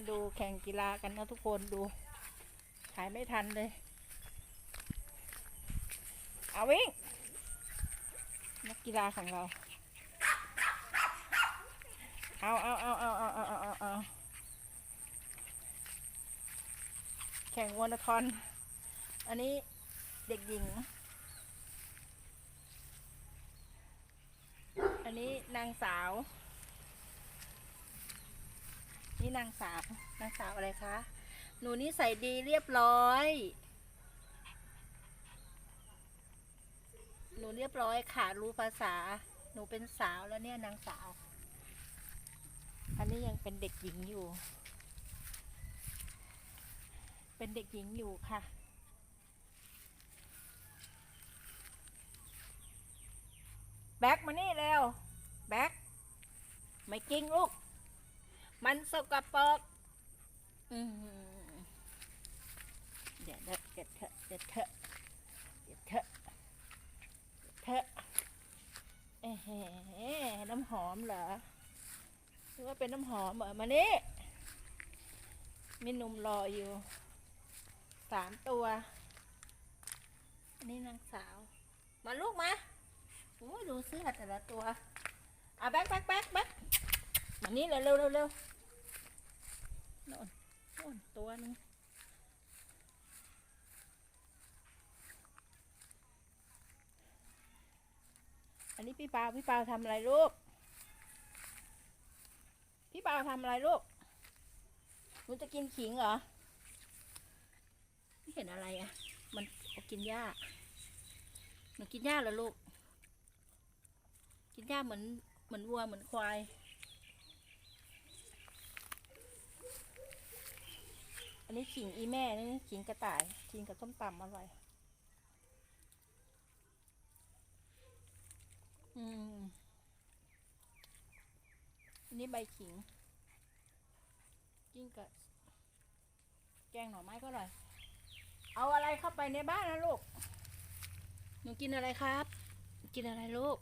มาดูแข่งกีฬากันนะทุกคนดูถ่ายไม่ทันเลย เอาวิ่ง นักกีฬาของเรา เอาเอาเอาเอาเอาเอาเอาเอาแข่งวอลทอน อันนี้เด็กหญิง อันนี้นางสาว นี่นางสาวนางสาวอะไรคะ หนูนี่ใส่ดีเรียบร้อย หนูเรียบร้อยค่ะรู้ภาษา หนูเป็นสาวแล้วเนี่ยนางสาว อันนี้ยังเป็นเด็กหญิงอยู่ เป็นเด็กหญิงอยู่ค่ะแบ็กมานี่เร็ว แบ็กไม่จริงลูก มันสกปรกเดี๋ยวเถอะเดี๋ยวเถอะเดี๋ยวเถอะเดี๋ยวเถอะเถอะเอ้แหน้ำหอมเหรอหรือว่าเป็นน้ำหอมเหรอมานี่มีหนุ่มรออยู่สามตัวนนี้นางสาว มาลูกมาโอ้ยดูเสื้อแต่ละตัว อะแบ็คแบ็คแบ็คแบ็คมานี่เร็วเร็วเร็วเร็ว น่นตัวหนึงอันนี้พี่เปาพี่เปาทำอะไรลูก พี่เปาทำอะไรลูกหนูจะกินขิงเหรอ ไม่เห็นอะไรอะ มันเอากินหญ้า หนูกินหญ้าเหรอลูก กินหญ้าเหมือนเหมือนวัวเหมือนควาย อันนี้ขิงอีแม่นี่ขิงกระต่ายขิงกับส้มตำอร่อย อืมอันนี้ใบขิงกินกับแกงหน่อไม้ก็อร่อย เอาอะไรเข้าไปในบ้านนะลูก หนูกินอะไรครับ กินอะไรลูก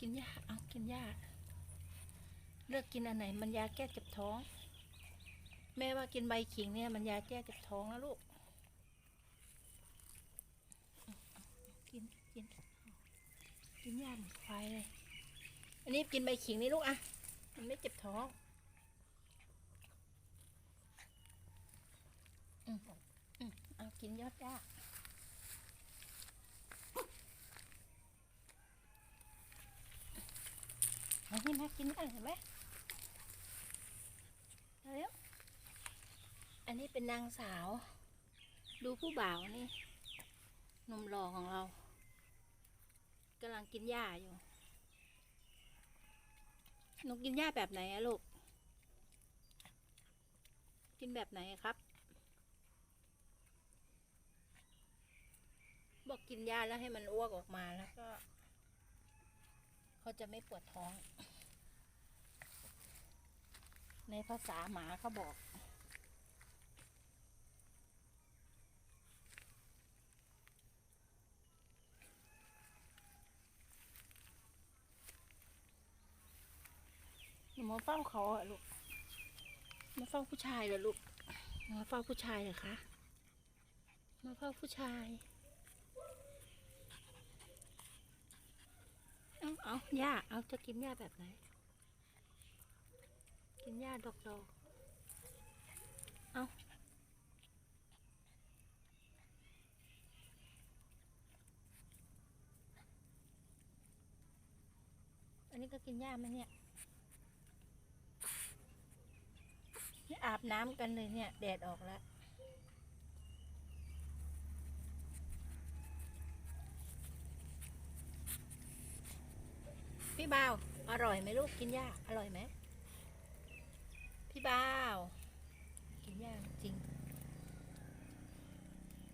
กินหญ้าเอากินหญ้าเลือกกินอันไหน มันยาแก้เจ็บท้อง แม่ว่ากินใบขิงเนี่ยมันยาแก้เจ็บท้องนะลูก กินกินกินหญ้าเหมือนควายเลย อันนี้กินใบขิงนี่ลูกอะมันไม่เจ็บท้องอืมอืมเอากินยอดหญ้าอันนี้มากินได้เห็นไหมเอาเร็ว อันนี้เป็นนางสาว ดูผู้บ่าวนี่หนมรอของเรากำลังกินหญ้าอยู่หนูกินหญ้าแบบไหนอะลูก กินแบบไหนครับ บอกกินหญ้าแล้วให้มันอ้วกออกมาแล้วก็ เขาจะไม่ปวดท้อง ในภาษาหมาเขาบอก มาเฝ้าเขาอะลูก มาเฝ้าผู้ชายเหรอลูก มาเฝ้าผู้ชายเหรอคะ มาเฝ้าผู้ชาย เอาเอาหญ้า เอาจะกินหญ้าแบบไหน กินหญ้าดอกดอกเอาอันนี้ก็กินหญ้าไหมเนี่ย อาบน้ำกันเลยเนี่ย แดดออกแล้วพี่บ่าว อร่อยไหมลูกกินหญ้าอร่อยไหมพี่บ่าว กินหญ้าจริง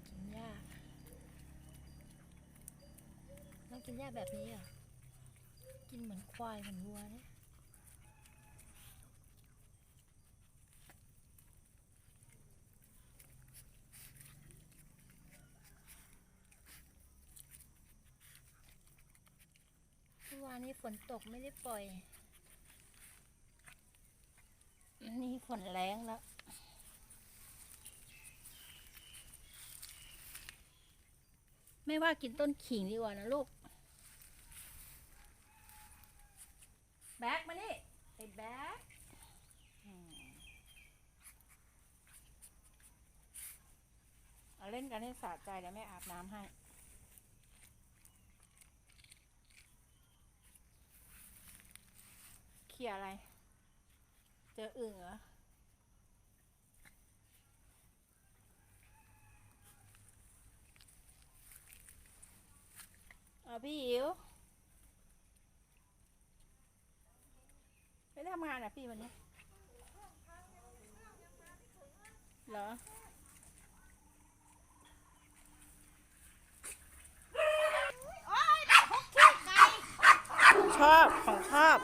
กินหญ้าต้องกินหญ้าแบบนี้เหรอกินเหมือนควายเหมือนวัวเนี่ยเมื่อวานนี้ฝนตกไม่ได้ปล่อยนี่ฝนแรงแล้ว ไม่ว่ากินต้นขิงดีกว่านะลูก แบกมานี่ไอ้แบกเอาเล่นกันให้สะใจแล้วแม่อาบน้ำให้ เขี่ยอะไร เจออึ่งเหรอ เอาพี่อิ๋วไม่ได้ทำงานอะพี่วันนี้ เหรอชอบของชอบ